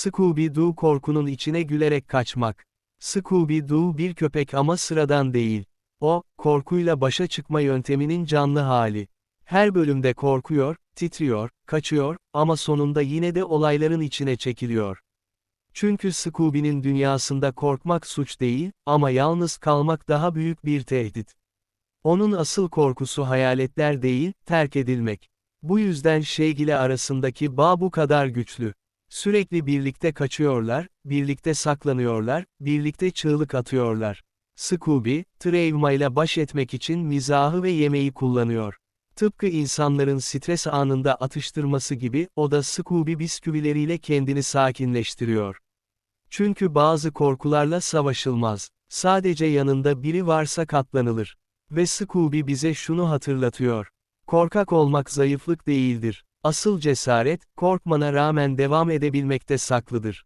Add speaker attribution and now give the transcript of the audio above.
Speaker 1: Scooby-Doo korkunun içine gülerek kaçmak. Scooby-Doo bir köpek ama sıradan değil. O, korkuyla başa çıkma yönteminin canlı hali. Her bölümde korkuyor, titriyor, kaçıyor ama sonunda yine de olayların içine çekiliyor. Çünkü Scooby'nin dünyasında korkmak suç değil, ama yalnız kalmak daha büyük bir tehdit. Onun asıl korkusu hayaletler değil, terk edilmek. Bu yüzden Shaggy ile arasındaki bağ bu kadar güçlü. Sürekli birlikte kaçıyorlar, birlikte saklanıyorlar, birlikte çığlık atıyorlar. Scooby, travmayla baş etmek için mizahı ve yemeği kullanıyor. Tıpkı insanların stres anında atıştırması gibi, o da Scooby bisküvileriyle kendini sakinleştiriyor. Çünkü bazı korkularla savaşılmaz. Sadece yanında biri varsa katlanılır. Ve Scooby bize şunu hatırlatıyor. Korkak olmak zayıflık değildir. Asıl cesaret, korkmana rağmen devam edebilmekte saklıdır.